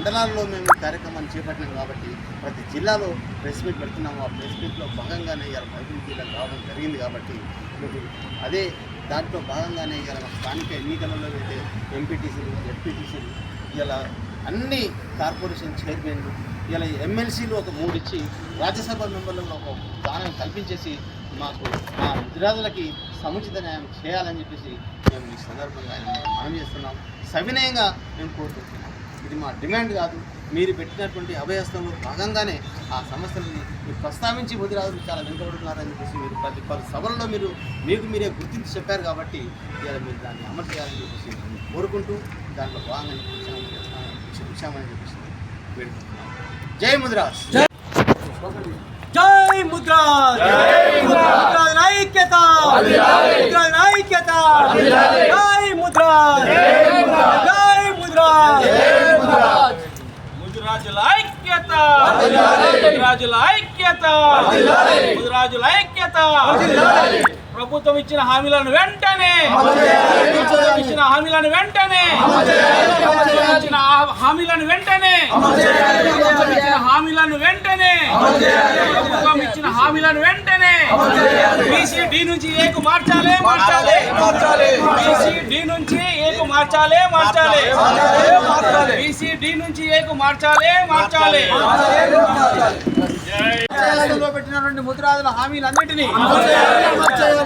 మండలాల్లో మేము ఈ కార్యక్రమాన్ని చేపట్టినాం కాబట్టి ప్రతి జిల్లాలో ప్రెస్ మీట్ పెడుతున్నాము. ఆ ప్రెస్ మీట్లో భాగంగానే ఇవాళ మైకిల్ జిల్లాకు రావడం జరిగింది కాబట్టి మీకు అదే దాంట్లో భాగంగానే ఇవాళ స్థానిక ఎన్నికలలో అయితే ఎంపీటీసీలు ఎఫ్పీటీసీలు ఇలా అన్ని కార్పొరేషన్ చైర్మన్లు ఇలా ఎమ్మెల్సీలు ఒక మూడు ఇచ్చి రాజ్యసభ మెంబర్లను ఒక స్థానం కల్పించేసి మాకు మా విద్యార్థులకి సముచిత న్యాయం చేయాలని చెప్పేసి మేము ఈ సందర్భంగా ఆయన మనం చేస్తున్నాం. సవినయంగా మేము కోరుకుంటున్నాం. ఇది మా డిమాండ్ కాదు. మీరు పెట్టినటువంటి అభయస్థంలో భాగంగానే ఆ సమస్యలని మీరు ప్రస్తావించి ముదిరాజులు చాలా వెనుకబడుతున్నారని చెప్పేసి మీరు ప్రతి పలు సభలలో మీరు మీకు మీరే గుర్తించి చెప్పారు కాబట్టి ఇవాళ మీరు దాన్ని అమలు చేయాలని చెప్పేసి కోరుకుంటూ దాంట్లో భాగంగా ఇచ్చామని చెప్పేసి వేడుకుంటున్నాం జై ముదిరాజ్. జై ముద్రాజ్. ఐక్యత ఐక్యత జై ముద్రాజ్ జై ముద్రాజ్ ముదిరాజుల ఐక్యత ముదిరాజుల ఐక్యత. ముదిరాజుల ఐక్యత. ప్రభుత్వం ఇచ్చిన హామీలను వెంటనే ఇచ్చిన హామీలను వెంటనే ప్రభుత్వం ఇచ్చిన హామీలను వెంటనే ఇచ్చిన హామీలను వెంటనే ప్రభుత్వం ఇచ్చిన హామీలను వెంటనే బీసీ డి నుంచి ఏకు మార్చాలి మార్చాలి. బీసీ డి నుంచి ఏకు మార్చాలి మార్చాలి. బీసీ డి నుంచి ఏకు మార్చాలి మార్చాలి. రాష్ట్రంలో పెట్టినటువంటి ముదిరాజుల హామీలన్నిటినీ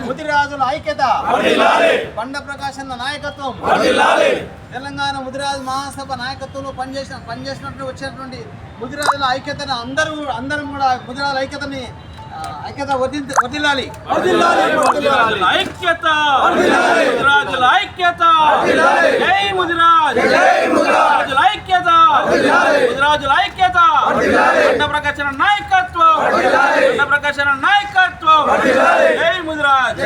ముదిరాజుల ఐక్యత బండ ప్రకాశన్న నాయకత్వం తెలంగాణ ముదిరాజు మహాసభ నాయకత్వంలో పనిచేసిన పనిచేసినట్టు వచ్చినటువంటి ముదిరాజుల ఐక్యతను అందరూ అందరం కూడా ముదిరాజుల ఐక్యతని ఐక్యత ముదిరాజుల ఐక్యత. ముదిరాజుల ఐక్యత. జై ముదిరాజ్. ముదిరాజుల ఐక్యత. ముదిరాజుల ఐక్యత. బండ ప్రకాశన నాయకత్వం. నాయకత్వం. జై ముదిరాజ్.